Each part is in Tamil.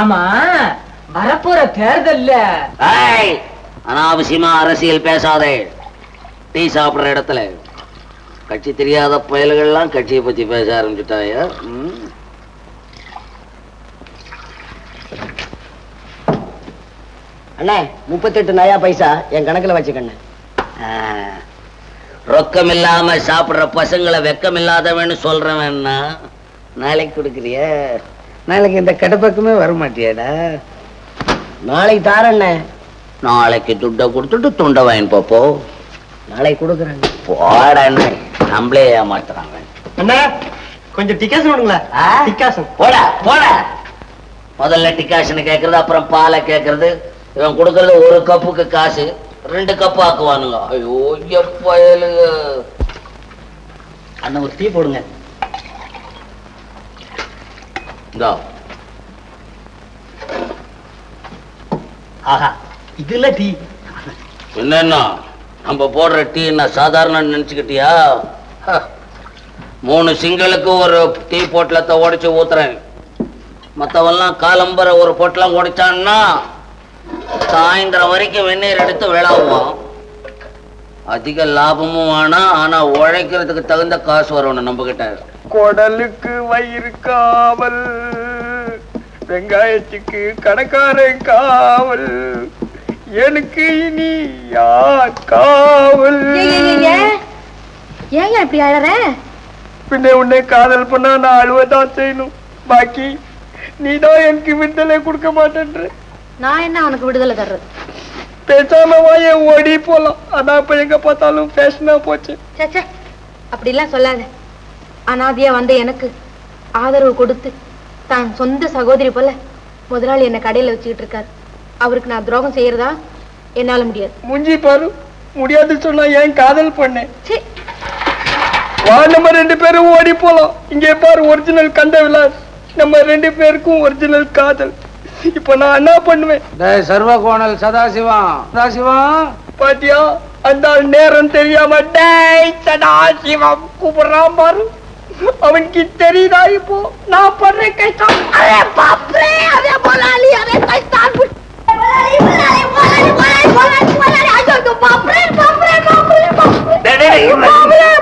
ஆமா வரப்போற தேர்தல்ல. ஏய், அனாவசியமா அரசியல் பேசாதே. டீ சாப்பிடுற இடத்துல. கட்சி தெரியாத பயல்கள்லாம் கட்சியை பத்தி பேச ஆரம்பிச்சுட்டாயா. அண்ணே முப்பத்தெட்டு நயா பைசா என் கணக்குல வச்சுக்கண்ணே. ரொக்கம் இல்லாம சாப்பிடுற பசங்களை வெக்கம் இல்லாதவன்னு சொல்றவன்னா நாளைக்கு கொடுக்குறிய? நாளைக்கு இந்த கடை பக்கமே வர மாட்டியாடா. நாளைக்கு தாரண்ணே நாளைக்கு துட்டை கொடுத்துட்டு துண்டை வாங்கி போப்போ நாளைக்கு கொடுக்குறேன் போடன்னு நம்மளே ஏமாத்துறாங்க. அண்ணா கொஞ்சம் டிக்காசன் விடுங்களேன் ஆ? டிக்காசன் போட போட. முதல்ல டிகாஷன் கேக்குறது அப்புறம் பாலை கேக்குறது. இவன் கொடுக்கறது ஒரு கப்புக்கு காசு ரெண்டு கப்பு ஆக்குவானுங்க. ஐயோ எப்பயலுங்க அண்ணா ஒரு டீ போடுங்க. இந்தா ஆஹா இதுல டீ. என்னன்னா? நம்ம போடுற டீ என்ன சாதாரண நினைச்சுக்கிட்டியா? ஹ. மூணு சிங்களுக்கு ஒரு டீ பொட்டலத்தை உடைச்சு ஊத்துறேன். மற்றவெல்லாம் காலம்பர ஒரு பொட்டலம் உடைச்சான்னா சாயந்தரம் வரைக்கும் வெந்நீர் எடுத்து விளாவுவான் அதிக லாபமும் வேணாம் ஆனா உழைக்கிறதுக்கு தகுந்த காசு வரணும் நம்ம கிட்ட குடலுக்கு வயிறு காவல். வெங்காயத்துக்கு கடைக்காரன் காவல். எனக்கு இனி யார் காவல்? ஏன் இப்படி அழற? பின்ன உன்னை காதல் பண்ணா நான் அழுவதான் செய்யணும். பாக்கி நீதான் எனக்கு விடுதலை கொடுக்க மாட்டேன்ற. நான் என்ன உனக்கு விடுதலை தர்றது? பேசாம வாய ஓடி போலாம். அதான் இப்ப எங்க பார்த்தாலும் ஃபேஷனா போச்சு. ச்சே, ச்சே. அப்படிலாம் சொல்லாத. அனாதையா வந்த எனக்கு ஆதரவு கொடுத்து தான் சொந்த சகோதரி போல முதலாளி என்ன கடையில வச்சுக்கிட்டு இருக்காரு. அவருக்கு நான் துரோகம் செய்யறதா என்னால முடியாது. முஞ்சி பாரு. முடியாது சொன்னா ஏன் காதல் பண்ணேன் வா நம்ம ரெண்டு பேரும் ஓடி போலாம். இங்கே பாரு ஒரிஜினல் கண்ட விலாஸ். நம்ம ரெண்டு பேருக்கும் ஒரிஜினல் காதல். இப்ப நான் என்ன பண்ணுவேன்? சர்வகோணல் சதாசிவம் சதாசிவம் பாத்தியா? அந்த நேரம் தெரியாம டேய் சதாசிவம் கூப்பிடுறான் பாரு. அவனுக்கு தெரியுதா இப்போ? நான் படுற கஷ்டம். அரே பாப்ரே அதே முதலாளி அதே கஷ்டம். முதலாளி முதலாளி முதலாளி முதலாளி முதலாளி முதலாளி ஐயோ பாப்ரே பாப்ரே பாப்ரே பாப்ரே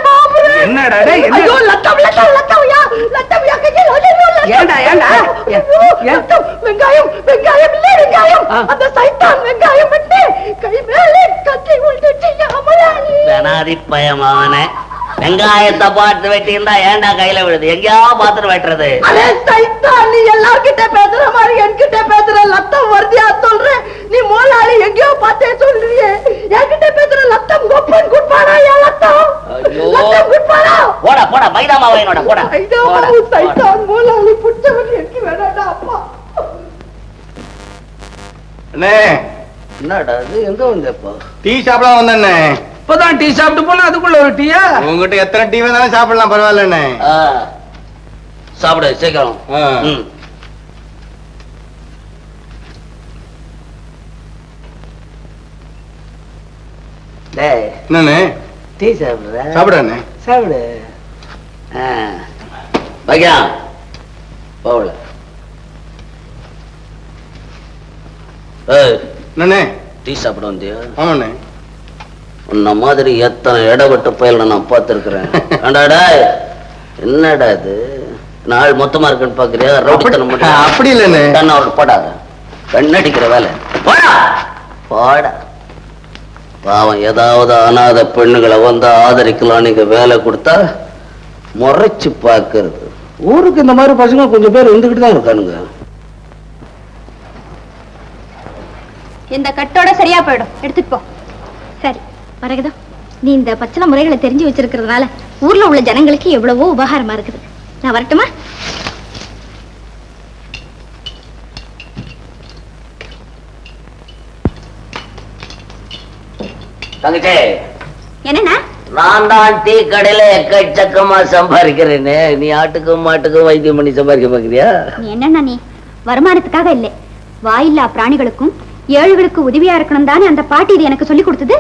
பாப்ரே என்னடா டேய், என்ன? ஐயோ லத்தம் லத்தம் லத்தம் யா லத்தம் யா கையில் ஐயோ லத்தம் ஏன்டா, ஏன்டா? ஐயோ, லத்தம் வெங்காயம் வெங்காயம் இல்ல வெங்காயம். அந்த சைத்தான் வெங்காயம் விட்டு கை மேலே கத்தி விட்டுட்டு யா முதலாளி பெனாதி பயமாவனே வெங்காயத்தை பார்த்து வெட்டியிருந்தா ஏன்டா கையில விழுது? எங்கேயா பார்த்துட்டு வெட்டுறது? அலே சைத்தான் நீ எல்லார்கிட்ட பேசுற மாதிரி என்கிட்ட பேசுற லத்தம் வருதியா சொல்ற. நீ மோலாளி எங்கேயோ பார்த்தே சொல்றியே. என்கிட்ட பேசுற லத்தம் கொப்பன் குட்பானா யா லத்தம். லத்தம் குட்பானா? போடா போடா மைதா போடா. ஐயோ போடா, போடா. சைத்தான் மோலாளி புடிச்சவன் எனக்கு வேணாடா அப்பா. அண்ணே. என்னடா இது? எங்க வந்தப்போ? டீ சாப்பிடலாம் வந்தண்ணே இப்பதான் டீ சாப்பிட்டு போனா அதுக்குள்ள ஒரு டீயா? உங்ககிட்ட எத்தனை டீ வேணாலும் சாப்பிடலாம் பரவாயில்லண்ணே. ஆ, சாப்பிடு சீக்கிரம். ஆ. ம். டேய் என்னண்ணே? டீ சாப்பிடுற? சாப்பிடண்ணே சாப்பிடு. ஆ. வையா போகல. ஏய் டீ சாப்பிட வந்தியா? ஆமாண்ணே. உன்ன மாதிரி எத்தனை இடப்பட்ட பயல நான் பார்த்துருக்கிறேன். ஏண்டாடா என்னடா இது? நாள் மொத்தமா இருக்குன்னு பாக்குறியா ரவுடித்தனம் அப்படி- அப்படி இல்லைண்ணே. தன்னை அவருக்கு போடாத. கண்ணடிக்கிற வேலை. போடா. போடா. பாவம் ஏதாவது அனாத பெண்ணுகளை வந்து ஆதரிக்கலாம். நீங்க வேலை கொடுத்தா முறைச்சு பார்க்கறது. ஊருக்கு இந்த மாதிரி பசங்க கொஞ்சம் பேர் இருந்துகிட்டு தான் இருக்கானுங்க. இந்த கட்டோட சரியா போயிடும். எடுத்துட்டு போ. சரி. மரகதம் நீ இந்த பச்சளை முறைகளை தெரிஞ்சு வச்சிருக்கிறதுனால ஊர்ல உள்ள ஜனங்களுக்கு எவ்வளவோ உபகாரமா இருக்குது. நான் வரட்டுமா? தங்கச்சே. என்னண்ணா? நான் தான் டீ கடையில எக்கச்சக்கமா சம்பாதிக்கிறேன்னு. நீ ஆட்டுக்கும் மாட்டுக்கும் வைத்தியம் பண்ணி சம்பாதிக்க பாக்குறியா நீ என்னண்ணா நீ? வருமானத்துக்காக இல்லை. வாயில்லா பிராணிகளுக்கும் ஏழுகளுக்கு உதவியா இருக்கணும் தானே அந்த பாட்டி இது எனக்கு சொல்லி கொடுத்தது?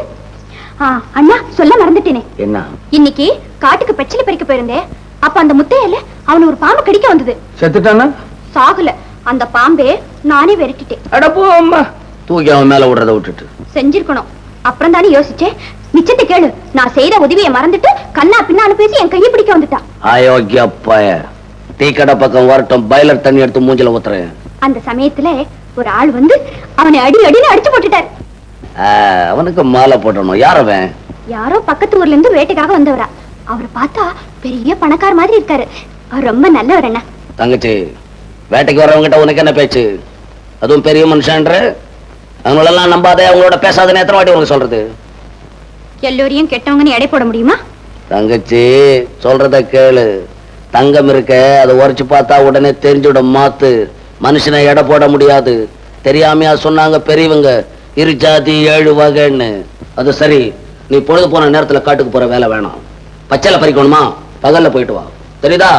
அண்ணா சொல்ல மறந்துட்டேனே. என்ன? இன்னைக்கு காட்டுக்கு பெச்சலி பறிக்க போயிருந்தேன். அப்ப அந்த முத்தையில அவன ஒரு பாம்பு கடிக்க வந்தது. செத்துட்டானா? சாகல. அந்த பாம்பே நானே விரட்டிட்டேன். அம்மா. தூக்கி அவன் மேல விடுறத விட்டுட்டு. செஞ்சிருக்கணும். அப்புறம் தானே யோசிச்சேன். நிச்சயத்தை கேளு. நான் செய்த உதவியை மறந்துட்டு கண்ணா பின்னான்னு பேசி என் கையை பிடிக்க வந்துட்டான். அயோக்கிய பய டீ கடை பக்கம் வரட்டும். பாய்லர் தண்ணி எடுத்து மூஞ்சில ஊத்துறேன். அந்த சமயத்துல ஒரு ஆள் வந்து அவனை அடி அடின்னு அடிச்சு போட்டுட்டார். அவனுக்கு மாலை போட்டணும் யார் அவன்? யாரோ பக்கத்து ஊர்ல இருந்து வேட்டைக்காக வந்தவரா. அவரை பார்த்தா பெரிய பணக்கார மாதிரி இருக்காரு. அவர் ரொம்ப நல்லவர் அண்ணா. தங்கச்சி வேட்டைக்கு வரவங்கிட்ட உனக்கு என்ன பேச்சு? அதுவும் பெரிய மனுஷன்ற? அவங்களெல்லாம் நம்பாதே அவங்களோட பேசாதன்னு எத்தனை வாட்டி உனக்கு சொல்றது? எல்லோரையும் கெட்டவங்கன்னு எடை போட முடியுமா? தங்கச்சி சொல்றத கேளு. தங்கம் இருக்க அதை உரைச்சு பார்த்தா உடனே தெரிஞ்சுடும் மாத்து. மனுஷனை எடை போட முடியாது. தெரியாமையா சொன்னாங்க பெரியவங்க. இரு ஜாதி ஏழு வகைன்னு. அது சரி நீ பொழுது போன நேரத்துல காட்டுக்கு போற வேலை வேணாம். பச்சைல பறிக்கணுமா? பகல்ல போயிட்டு வா. தெரியுதா?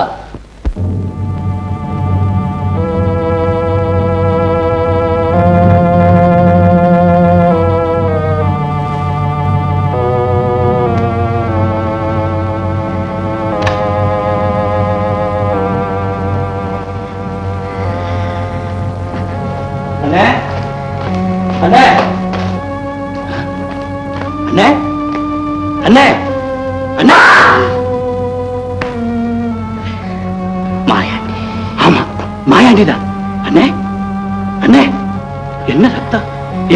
மாயாண்டி தான் அண்ணே அண்ணே என்ன சத்தம்?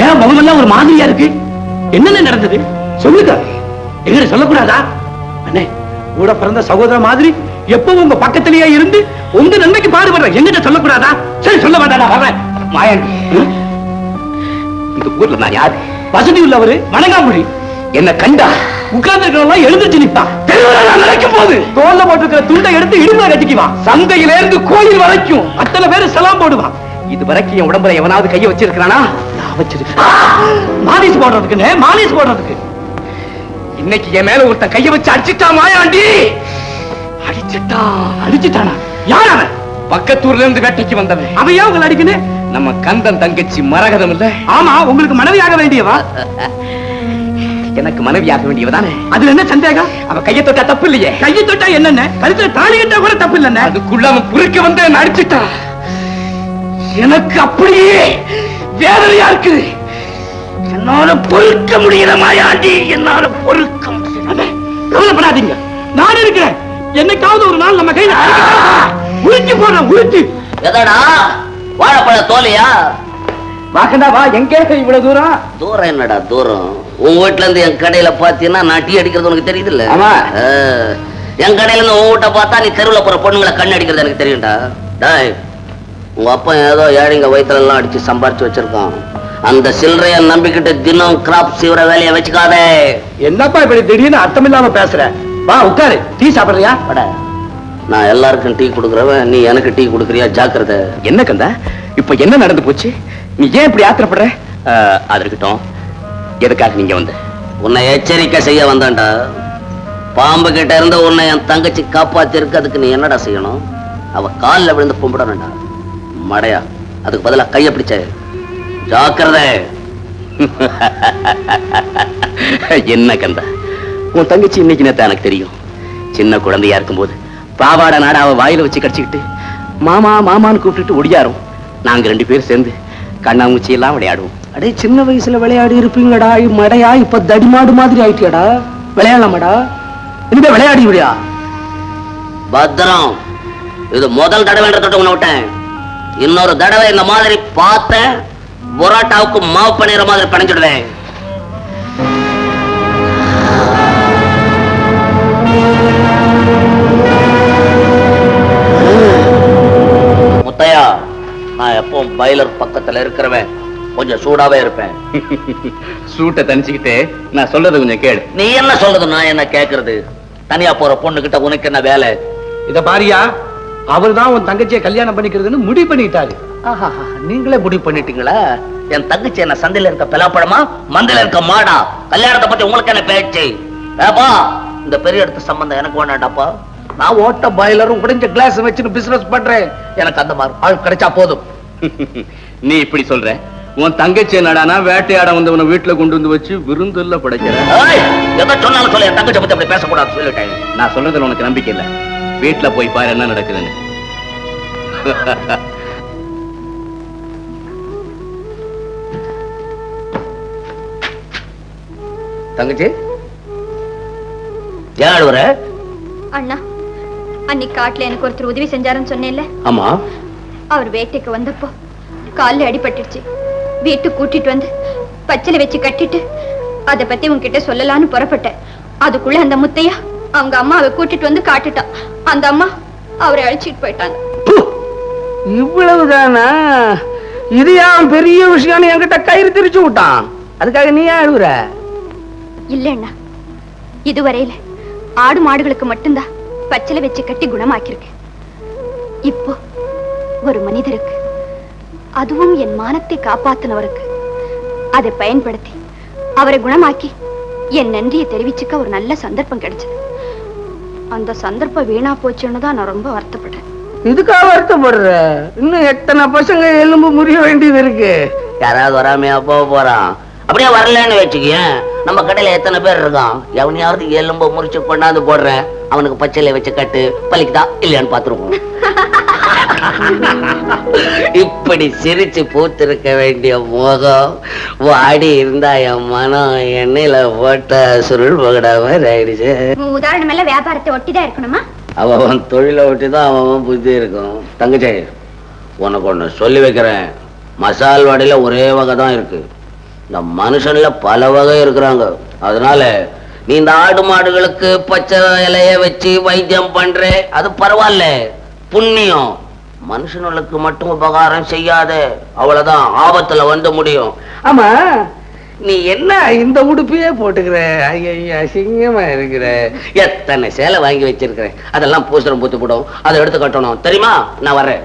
ஏன் முகமெல்லாம் ஒரு மாதிரியா இருக்கு? என்னென்ன நடந்தது? சொல்லுங்க. எங்கிட்ட சொல்லக்கூடாதா? அண்ணே கூட பிறந்த சகோதர மாதிரி எப்பவும் உங்க பக்கத்திலேயே இருந்து உங்க நன்மைக்கு பாடுபடுறேன் எங்கிட்ட சொல்லக்கூடாதா? சரி சொல்ல வேண்டாம் நான் வர்றேன். மாயாண்டி? இந்த ஊர்ல நான் யாரு? வசதி உள்ளவரு வணங்காமொழி என்ன கண்டா? உட்கார்ந்து இருக்கிறவங்க எழுந்திருச்சு நிப்பான் தெருவில் நான் நடக்கும் போது தோல்ல போட்டிருக்கிற துண்டை எடுத்து இடுப்புல கட்டிக்குவான் சந்தையில இருந்து கோயில் வரைக்கும் அத்தனை பேரு செலாம் போடுவான் இது வரைக்கும் என் உடம்புல எவனாவது கைய வச்சிருக்கிறானா? நான் வச்சிருக்கேன். மாலிஸ் போடுறதுக்குன்னு மாலிஸ் போடுறதுக்கு. இன்னைக்கு என் மேல ஒருத்தன் கைய வச்சு அடிச்சிட்டான் மாயாண்டி? அடிச்சிட்டான் அடிச்சிட்டானா? யார் அவன்? பக்கத்தூர்ல இருந்து வேட்டைக்கு வந்தவன். அவன் ஏன் உங்களை அடிக்கணும் நம்ம கந்தன் தங்கச்சி மரகதம் இல்ல? ஆமா உங்களுக்கு மனைவியாக வேண்டியவா? எனக்கு மனைவியாக வேண்டியவதானே? அதுல என்ன சந்தேகம்? அவ கையை தொட்டா தப்பு இல்லையே கையை தொட்டா என்னென்ன? கழுத்துல தாலி கட்டா கூட தப்பு இல்லைன்னு அதுக்குள்ள அவன் புரிக்க வந்து என்ன அடிச்சிட்டான் எனக்கு அப்படியே வேதனையா இருக்குது என்னால பொறுக்க முடியல மாயாண்டி என்னால பொறுக்க முடியல. கவலைப்படாதீங்க. நான் இருக்கிறேன். என்னைக்காவது ஒரு நாள் நம்ம கையில உளுத்தி போடுறேன் உளுத்தி எதடா? வாழைப்பழ தோலையா? வாக்கண்டா வா எங்கே இவ்வளவு தூரம்? தூரம் என்னடா தூரம்? உன் வீட்டுல இருந்து என் கடையில பாத்தீங்கன்னா நான் டீ அடிக்கிறது உனக்கு தெரியுதுல்ல? ஆமா. ஆ, என் கடையில இருந்து உன் வீட்டை பார்த்தா நீ தெருவுல போற பொண்ணுங்களை கண்ணு அடிக்கிறது எனக்கு தெரியும்டா. டேய் உங்க அப்பா ஏதோ ஏழைங்க வயித்துல எல்லாம் அடிச்சு சம்பாரிச்சு வச்சிருக்கான். அந்த சில்லறைய நம்பிக்கிட்டு தினம் கிராப் சீவர வேலையை வச்சுக்காதே. என்னப்பா இப்படி திடீர்னு அர்த்தம் இல்லாம பேசுற? வா உட்காரு. டீ சாப்பிடுறியா? பட நான் எல்லாருக்கும் டீ கொடுக்குறவன் நீ எனக்கு டீ கொடுக்குறியா? ஜாக்கிரதை. என்ன கந்தா? இப்ப என்ன நடந்து போச்சு? நீ ஏன் இப்படி ஆத்திரப்படுற? அது இருக்கட்டும். எதுக்காக நீங்க வந்த? உன்னை எச்சரிக்கை செய்ய வந்தான்டா. பாம்பு கிட்ட இருந்த உன்னை என் தங்கச்சி காப்பாத்திருக்கு அதுக்கு நீ என்னடா செய்யணும்? அவ காலில் விழுந்து கும்பிடணும்டா. மடையா அதுக்கு பதிலாக கைய பிடிச்ச. ஜாக்கிரத. என்ன கந்தா? உன் தங்கச்சி இன்னைக்கு நேத்து எனக்கு தெரியும். சின்ன குழந்தையா இருக்கும்போது பாவாடை நாட அவ வாயில வச்சு கடிச்சுக்கிட்டு மாமா மாமான்னு கூப்பிட்டுட்டு ஒடியாரும். நாங்க ரெண்டு பேரும் சேர்ந்து கண்ணாமூச்சி எல்லாம் விளையாடுவோம். அடே சின்ன வயசுல விளையாடி இருப்பீங்கடா மடையா? இப்ப தடிமாடு மாதிரி ஆயிட்டியாடா? விளையாடலாமாடா? இனிமே விளையாடி விடியா? பத்திரம். இது முதல் தடவைன்றத உன்னை விட்டேன். இன்னொரு தடவை இந்த மாதிரி பார்த்தேன் புரோட்டாவுக்கு மாவு பணிகிற மாதிரி பணிஞ்சிடுவேன். முத்தையா நான் எப்பவும் பைலர் பக்கத்துல இருக்கிறவன். கொஞ்சம் சூடாவே இருப்பேன். சூட்டை தனிச்சுக்கிட்டு நான் சொல்றது கொஞ்சம் கேளு. நீ என்ன சொல்றது நான் என்ன கேக்குறது? தனியா போற பொண்ணு கிட்ட உனக்கு என்ன வேலை? இத பாரியா அவர் தான் உன் தங்கச்சியை கல்யாணம் பண்ணிக்கிறதுன்னு முடிவு பண்ணிட்டாரு. நீங்களே முடிவு பண்ணிட்டீங்களா? என் தங்கச்சி என்ன சந்தையில இருக்க பலாப்பழமா மந்தையில இருக்க மாடா? கல்யாணத்தை பத்தி உங்களுக்கு என்ன பேச்சு? ஏப்பா இந்த பெரிய இடத்து சம்பந்தம் எனக்கு வேணாண்டாப்பா. நான் ஓட்ட பாய்லரும் உடைஞ்ச கிளாஸ் வச்சுட்டு பிசினஸ் பண்றேன். எனக்கு அந்த மாதிரி ஆள் கிடைச்சா போதும். நீ இப்படி சொல்ற? உன் தங்கச்சி என்னடானா வேட்டையாட வந்தவனை வீட்டுல கொண்டு வந்து வச்சு விருந்துல படைக்கிறேன். சொன்னாலும் சொல்ல என் தங்கச்சி பத்தி அப்படி பேசக்கூடாது சொல்லிட்டேன். நான் சொல்றதுல உனக்கு நம்பிக்கை இல்ல. வீட்டுல போய் பாரு என்ன நடக்குதுன்னு. தங்கச்சி? ஏன் அழுவுற அண்ணா அன்னைக்கு காட்டுல எனக்கு ஒருத்தர் உதவி செஞ்சாருன்னு சொன்னேன்ல. ஆமா. அவர் வேட்டைக்கு வந்தப்போ காலில் அடிபட்டுச்சு வீட்டுக்கு கூட்டிட்டு வந்து பச்சளை வச்சு கட்டிட்டு அத பத்தி உன்கிட்ட சொல்லலாம்னு புறப்பட்டேன். அதுக்குள்ள அந்த முத்தையா அவங்க அம்மாவை கூட்டிட்டு வந்து காட்டுட்டான். அந்த அம்மா அவரை அழைச்சிட்டு போயிட்டாங்க. இவ்வளவுதானா? இது ஏன் பெரிய விஷயம்னு என்கிட்ட கயிறு திரிச்சு விட்டான்? அதுக்காக நீ அழுகுற? இல்ல அண்ணா. இதுவரையில ஆடு மாடுகளுக்கு மட்டும்தான் பச்சளை வச்சு கட்டி குணமாக்கியிருக்கேன் இப்போ ஒரு மனிதருக்கு அதுவும் என் மானத்தை காப்பாத்தினவருக்கு. அதை பயன்படுத்தி அவரை குணமாக்கி என் நன்றியை தெரிவிச்சுக்க ஒரு நல்ல சந்தர்ப்பம் கிடைச்சது. அந்த சந்தர்ப்பம் வீணா போச்சுன்னு தான் நான் ரொம்ப வருத்தப்படுறேன் இதுக்கா வருத்தப்படுற? இன்னும் எத்தனை பசங்க எலும்பு முறிய வேண்டியது இருக்கு? யாராவது வராமையா போக போறான். அப்படியே வரலன்னு வச்சுக்கேன் நம்ம கடையில எத்தனை பேர் இருக்கான்? எவனையாவது எலும்பு முறிச்சு கொண்டாந்து போடுறேன் அவனுக்கு பச்சையில வச்சு கட்டு பலிக்குதா இல்லையான்னு பாத்துருவோம் இப்படி சிரிச்சு பூத்திருக்க வேண்டிய முகம் வாடி இருந்தா என் மனம் எண்ணெயில போட்ட சுருள் பகடா மாதிரி ஆயிடுச்சு. உதாரணம் எல்லாம் வியாபாரத்தை ஒட்டிதான் இருக்கணுமா? அவன் அவன் தொழிலை ஒட்டி தான் அவன் புத்தி இருக்கும். தங்கச்சி உனக்கு ஒன்று சொல்லி வைக்கிறேன். மசால் வடையில ஒரே வகை தான் இருக்கு. இந்த மனுஷன்ல பல வகை இருக்கிறாங்க. அதனால நீ இந்த ஆடு மாடுகளுக்கு பச்சை இலைய வச்சு வைத்தியம் பண்ற அது பரவாயில்ல. புண்ணியம். மனுஷனுக்கு மட்டும் உபகாரம் செய்யாத அவ்வளவுதான். ஆபத்துல வந்து முடியும். ஆமா நீ என்ன இந்த உடுப்பையே போட்டுக்கிற? ஐயா அசிங்கமா இருக்கிற. எத்தனை சேலை வாங்கி வச்சிருக்கிறேன். அதெல்லாம் பூசரம் பூத்து போடும். அதை எடுத்து கட்டணும். தெரியுமா? நான் வர்றேன்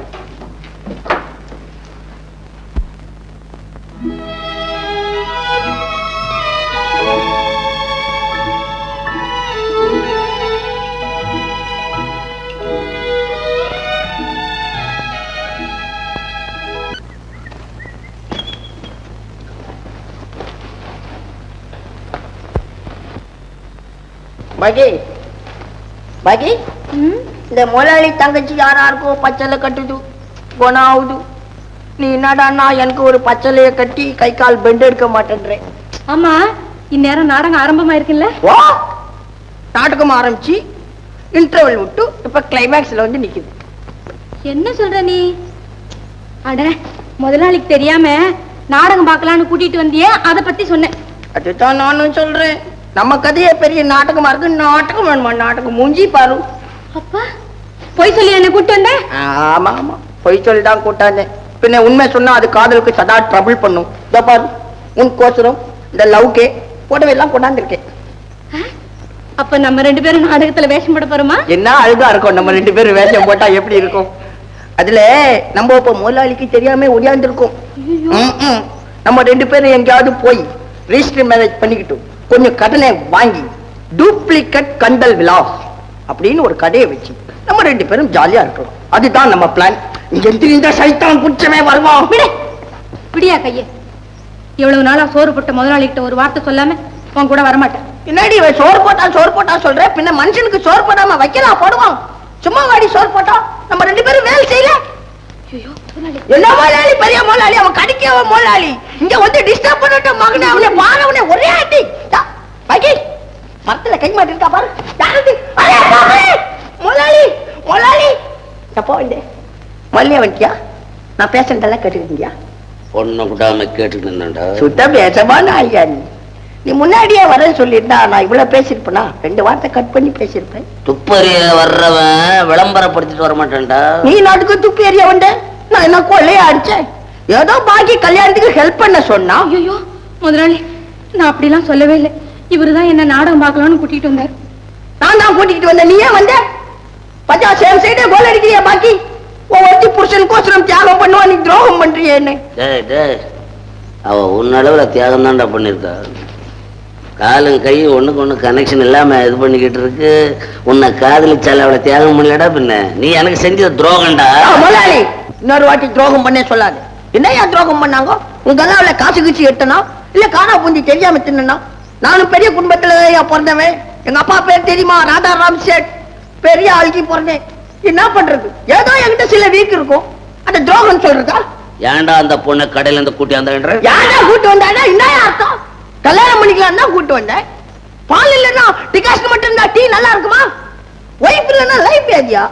பகி. பகி? இந்த முதலாளி தங்கச்சி யாராருக்கோ பச்சலை கட்டுது? குணம் ஆகுது நீ என்னடான்னா எனக்கு ஒரு பச்சலைய கட்டி கை கால் பெண்ட் எடுக்க மாட்டேன்றேன் ஆமா இந்நேரம் நாடகம் ஆரம்பமா இருக்குல்ல ஓ நாடகம் ஆரம்பிச்சு இன்டர்வல் விட்டு இப்ப கிளைமேக்ஸ்ல வந்து நிக்குது. என்ன சொல்ற நீ? அட முதலாளிக்கு தெரியாம நாடகம் பார்க்கலான்னு கூட்டிட்டு வந்தியே அத பத்தி சொன்னேன். அதுதான் நானும் சொல்றேன். நம்ம கதையே பெரிய நாடகமா இருக்கு. நாடகம் வேணுமா? நாடகம் மூஞ்சி பாரு. அப்பா பொய் சொல்லி என்ன கூட்டு வந்த? ஆமா ஆமா. பொய் சொல்லி தான் கூட்டாந்தேன் பின்ன உண்மை சொன்னா அது காதலுக்கு சதா ட்ரபிள் பண்ணும். இதோ பாரு உன் கோசரம் இந்த லவ்கே புடவை எல்லாம் கொண்டாந்துருக்கேன். அப்ப நம்ம ரெண்டு பேரும் நாடகத்துல வேஷம் போட போறோமா? என்ன அழுகா இருக்கும்? நம்ம ரெண்டு பேரும் வேஷம் போட்டா எப்படி இருக்கும்? அதுல நம்ம இப்ப முதலாளிக்கு தெரியாம ஒடியாந்துருக்கோம். ம்ம். நம்ம ரெண்டு பேரும் எங்கேயாவது போய் ரிஜிஸ்டர் மேரேஜ் பண்ணிக்கிட்டோம். கொஞ்சம் கடனை வாங்கி டூப்ளிகேட் கண்டல் விலாஸ் அப்படின்னு ஒரு கதையை வச்சு நம்ம ரெண்டு பேரும் ஜாலியா இருக்கிறோம் அதுதான் நம்ம பிளான் இங்க எந்த சைத்தான் குற்றமே வருவான் விடியா கையே. இவ்வளவு நாளா சோறு போட்ட முதலாளிகிட்ட ஒரு வார்த்தை சொல்லாம உன் கூட வரமாட்டேன். பின்னாடி சோறு போட்டா சோறு போட்டா சொல்ற? பின்ன மனுஷனுக்கு சோறு போடாம வைக்கலாம் போடுவான். சும்மா வாடி சோறு போட்டா. நம்ம ரெண்டு பேரும் வேலை செய்யல. என்ன முதலாளி? பெரிய முதலாளி அவன் கடிக்க அவன் முதலாளி. இங்க வந்து டிஸ்டர்ப் பண்ணிட்டு மகனே அவனை பாரு அவனை ஒரே ஆட்டி பகி மரத்துல கை மாட்டிருக்கா பாரு. யாரது? முதலாளி முதலாளி. எப்போ வந்தே மல்லியா வந்துட்டியா நான் பேசுறதெல்லாம் கேட்டுக்கிட்டியா பொண்ணு விடாம கேட்டுட்டு இருந்தேன்டா. சுத்த பேசமான ஐயா நீ. நீ முன்னாடியே வரேன்னு சொல்லியிருந்தா நான் இவ்வளவு பேசியிருப்பேனா? ரெண்டு வார்த்தை கட் பண்ணி பேசியிருப்பேன். துப்பறிய வர்றவன் விளம்பரப்படுத்திட்டு வர மாட்டேன்டா நீ நாட்டுக்கு துப்பி எறிய வந்த? நான் என்ன கொள்ளையா அடிச்சேன்? ஏதோ பாக்கி கல்யாணத்துக்கு ஹெல்ப் பண்ண சொன்னா? ஐயோ முதலாளி நான் அப்படிலாம் சொல்லவே இல்லை. இவருதான் என்ன நாடகம் பார்க்கலாம்னு கூட்டிட்டு வந்தார். நான் தான் கூட்டிக்கிட்டு வந்தேன். நீ ஏன் வந்த? பச்சா சேம் சைடே கோல் அடிக்கிறியா பாக்கி? ஒவ்வொருத்தி புருஷனுக்கோசரம் தியாகம் பண்ணுவா நீ துரோகம் பண்றியே என்ன அவ உன்னளவுல தியாகம் தான்டா பண்ணிருக்கா காலும் கையும் ஒண்ணுக்கு ஒண்ணு கனெக்ஷன் இல்லாம இது பண்ணிக்கிட்டு இருக்கு. உன்னை காதலிச்சால அவளை தியாகம் பண்ணலடா பின்ன. நீ எனக்கு செஞ்ச துரோகம்டா. முதலாளி இன்னொரு வாட்டி துரோகம் பண்ணே சொல்லாது. என்னையா துரோகம் பண்ணாங்க? உங்க அவளை காசு கிச்சு எட்டனா இல்ல காணா பூந்தி தெரியாம தின்னா நானும் பெரிய குடும்பத்துல பிறந்தவன். எங்க அப்பா பேர் தெரியுமா? ராதா ராம் சேட் பெரிய ஆளுக்கு பிறந்தேன். என்ன பண்றது? ஏதோ என்கிட்ட சில வீக் இருக்கும். அந்த துரோகம் சொல்றதா? ஏன்டா அந்த பொண்ணை கடையில இருந்து கூட்டி வந்தேன்ற? யாரா கூட்டு வந்தாடா என்ன அர்த்தம்? கல்யாணம் பண்ணிக்கலாம் தான் கூட்டு வந்தேன். பால் இல்லைன்னா டிகாஷன் மட்டும் இருந்தா டீ நல்லா இருக்குமா? ஒய்ஃப் இல்லைன்னா லைஃப் ஏதியா?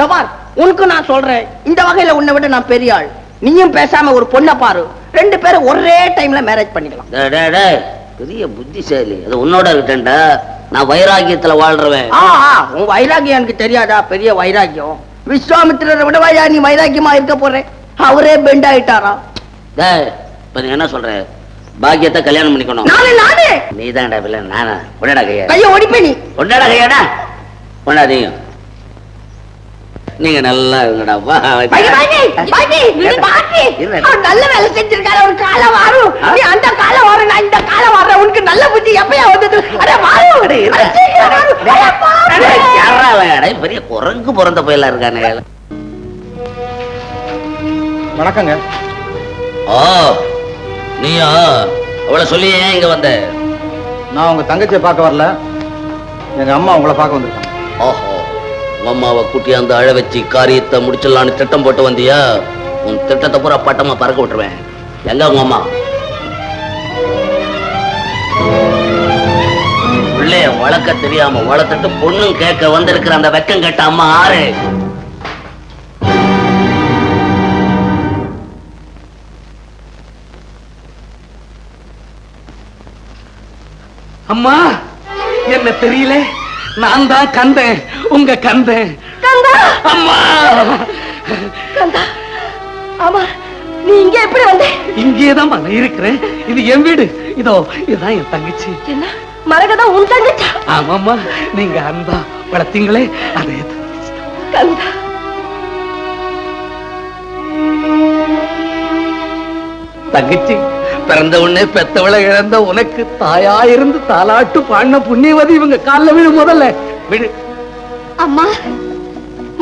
தபார் உனக்கு நான் சொல்றேன். இந்த வகையில உன்னை விட நான் பெரிய ஆள். நீயும் பேசாம ஒரு பொண்ணை பாரு. ரெண்டு பேரும் ஒரே டைம்ல மேரேஜ் பண்ணிக்கலாம். டேய், டேய், டேய், பெரிய புத்திசாலி. அது உன்னோட இருக்கட்டேன்டா நான் வைராகியத்துல வாழ்றவன். ஆ ஆ, உன் வைராகியம் எனக்கு தெரியாதா? பெரிய வைராகியம் விஸ்வாமித்திரரை விடவாயா நீ வைராகியமா இருக்க போற? அவரே பெண்ட் ஆயிட்டாரா? டேய் இப்ப நீ என்ன சொல்ற? பாக்கியத்தை கல்யாணம் பண்ணிக்கணும். நானே நானே. நீ தான்டா பிள்ளை. நானா. கையா. கைய ஒடிப்பே நீ. உன்னடா கையாடா. உன்னாதீங்க நீங்க நல்லா இருங்கடா. வா பாட்டி, பாட்டி, பாட்டி, பாட்டி. இல்ல. அவன் நல்ல வேலை செஞ்சிருக்காரு. ஒரு காலம் வரும் நீ அந்த காலம் வரும் நான் இந்த காலம் வர்றேன் உனக்கு நல்ல புத்தி எப்பயா வந்தது? பெரிய குரங்கு பிறந்த போயில இருக்கானே. வணக்கங்க. ஓ நீயா? அவளை சொல்லி ஏன் இங்க வந்த? நான் உங்க தங்கச்சியை பார்க்க வரல. எங்க அம்மா உங்களை பார்க்க வந்திருக்காங்க. ஓஹோ. அம்மாவை கூட்டியாந்து அழ வச்சு காரியத்தை முடிச்சிடலான்னு திட்டம் போட்டு வந்தியா? உன் திட்டத்தை பூரா பட்டமா பறக்க விட்டுருவேன். எங்க உங்க அம்மா? பிள்ளைய வளர்க்க தெரியாம வளர்த்துட்டு பொண்ணும் கேட்க வந்திருக்கிற அந்த வெக்கம் கேட்ட அம்மா ஆறு? அம்மா என்ன தெரியல? நான் தான் கந்தேன் உங்க கந்தேன் அம்மா! ஆமா நீ இங்க எப்படி வந்த? இங்கேதான் நான் இருக்கிறேன். இது என் வீடு. இதோ இதுதான் என் தங்கச்சி. என்ன? மரகதா உன் தங்கச்சா? ஆமாம்மா. நீங்க அன்பா வளர்த்தீங்களே அதே. கந்தா! தங்கச்சி பிறந்த உடனே பெத்தவளை இழந்த உனக்கு தாயா இருந்து தாலாட்டு பாடின புண்ணியவதி இவங்க கால்ல விழு முதல்ல. விடு. அம்மா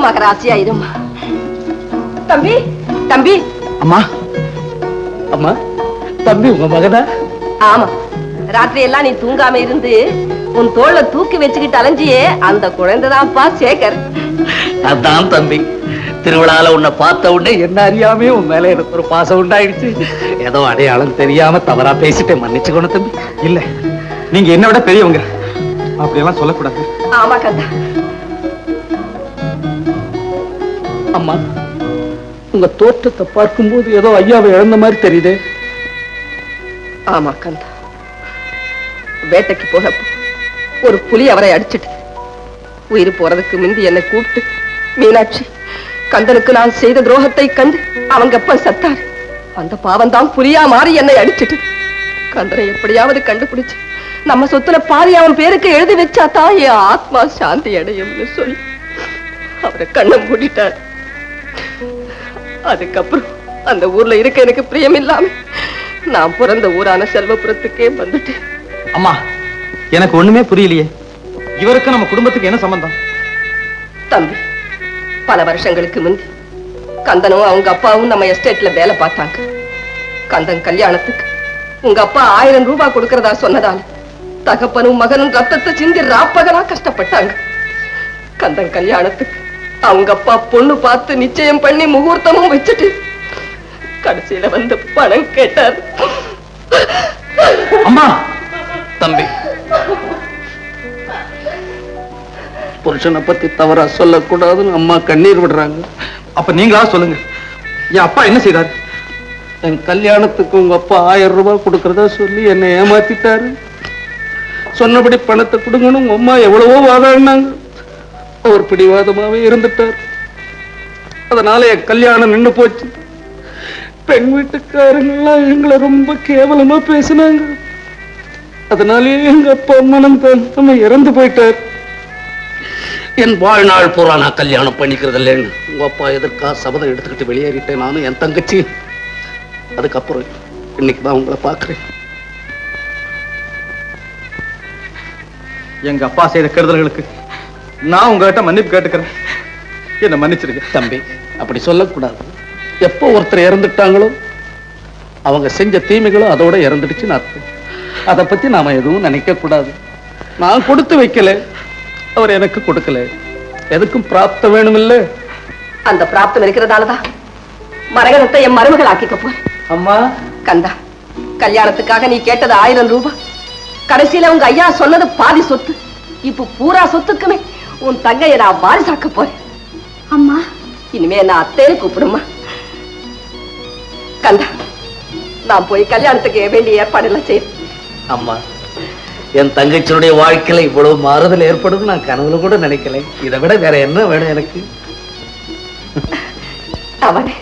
மகராசியா இருமா தம்பி தம்பி. அம்மா. அம்மா தம்பி உங்க மகனா? ஆமா. ராத்திரி எல்லாம் நீ தூங்காம இருந்து உன் தோள தூக்கி வச்சுக்கிட்டு அலைஞ்சியே அந்த குழந்தைதான்ப்பா சேகர். அதான் தம்பி. திருவிழால உன்னை பார்த்த உடனே என்ன அறியாமே உன் மேல எனக்கு ஒரு பாசம் உண்டாயிடுச்சு. ஏதோ அடையாளம் தெரியாம தவறா பேசிட்டேன். மன்னிச்சுக்கணும் தம்பி. இல்ல நீங்க என்ன விட பெரியவங்க. அப்படியெல்லாம் சொல்லக்கூடாது. ஆமா கந்தா. அம்மா உங்க தோற்றத்தை பார்க்கும்போது ஏதோ ஐயாவை இழந்த மாதிரி தெரியுதே. ஆமா கந்தா. வேட்டைக்கு போனப்போ ஒரு புலி அவரை அடிச்சிட்டு உயிர் போறதுக்கு முந்தி என்னை கூப்பிட்டு மீனாட்சி கந்தனுக்கு நான் செய்த துரோகத்தை கண்டு அவங்க அப்பா சத்தாரு. அந்த பாவம் தான் புலியா மாறி என்னை அடிச்சிட்டு. கந்தனை எப்படியாவது கண்டுபிடிச்சு நம்ம சொத்துல பாதி அவன் பேருக்கு எழுதி வச்சா தான் என் ஆத்மா சாந்தி அடையும்னு சொல்லி அவரை கண்ணை மூடிட்டார். அதுக்கப்புறம் அந்த ஊர்ல இருக்க எனக்கு பிரியம் இல்லாம நான் பிறந்த ஊரான செல்வபுரத்துக்கே வந்துட்டேன். அம்மா எனக்கு ஒண்ணுமே புரியலையே. இவருக்கு நம்ம குடும்பத்துக்கு என்ன சம்பந்தம்? தம்பி பல வருஷங்களுக்கு முந்தி கந்தனும் அவங்க அப்பாவும் நம்ம எஸ்டேட்ல வேலை பார்த்தாங்க. கந்தன் கல்யாணத்துக்கு உங்க அப்பா ஆயிரம் ரூபாய் கொடுக்கறதா சொன்னதால தகப்பனும் மகனும் ரத்தத்தை சிந்தி ராப்பகலா கஷ்டப்பட்டாங்க. கந்தன் கல்யாணத்துக்கு அவங்க அப்பா பொண்ணு பார்த்து நிச்சயம் பண்ணி முகூர்த்தமும் வச்சுட்டு கடைசியில வந்து பணம் கேட்டார். அம்மா! தம்பி. புருஷனை பத்தி தவறா சொல்லக்கூடாதுன்னு அம்மா கண்ணீர் விடுறாங்க. அப்ப நீங்களா சொல்லுங்க. என் அப்பா என்ன செய்தார்? என் கல்யாணத்துக்கு உங்க அப்பா ஆயிரம் ரூபாய் கொடுக்கறதா சொல்லி என்னை ஏமாத்திட்டாரு. சொன்னபடி பணத்தை கொடுங்கன்னு உங்க அம்மா எவ்வளவோ வாதாடினாங்க. அவர் பிடிவாதமாவே இருந்துட்டார். அதனால என் கல்யாணம் நின்னு போச்சு. பெண் வீட்டுக்காரங்கெல்லாம் எங்களை ரொம்ப கேவலமா பேசினாங்க. அதனாலே எங்க அப்பா மனம் நம்ம இறந்து போயிட்டார். என் வாழ்நாள் பூரா நான் கல்யாணம் பண்ணிக்கிறது இல்லைன்னு உங்க அப்பா எதற்கா சபதம் எடுத்துக்கிட்டு வெளியேறிட்டேன் நானும் என் தங்கச்சி. அதுக்கப்புறம் இன்னைக்கு தான் உங்களை பார்க்கிறேன். எங்க அப்பா செய்த கெடுதல்களுக்கு நான் உங்ககிட்ட மன்னிப்பு கேட்டுக்கிறேன். என்ன மன்னிச்சிருங்க தம்பி அப்படி சொல்லக்கூடாது. எப்போ ஒருத்தர் இறந்துட்டாங்களோ அவங்க செஞ்ச தீமைகளும் அதோட இறந்துடுச்சுன்னு அர்த்தம். அதை பத்தி நாம எதுவும் நினைக்க கூடாது நான் கொடுத்து வைக்கல. அவர் எனக்கு கொடுக்கல. எதுக்கும் பிராப்தம் வேணுமில்ல? அந்த பிராப்தம் இருக்கிறதாலதான். மரகதத்தை என் மருமகள் ஆக்கிக்க போறேன் அம்மா? கந்தா கல்யாணத்துக்காக நீ கேட்டது ஆயிரம் ரூபாய் கடைசியில உங்க ஐயா சொன்னது பாதி சொத்து. இப்ப பூரா சொத்துக்குமே உன் தங்கைய நான் வாரிசாக்க போறேன். அம்மா. இனிமே நான் அத்தைன்னு கூப்பிடுமா கந்தா நான் போய் கல்யாணத்துக்கு வேண்டிய ஏற்பாடெல்லாம் செய்யறேன். அம்மா. என் தங்கச்சியுடைய வாழ்க்கையில் இவ்வளவு மாறுதல் ஏற்படும் நான் கனவுல கூட நினைக்கல இதை விட வேற என்ன வேணும் எனக்கு? அவனே.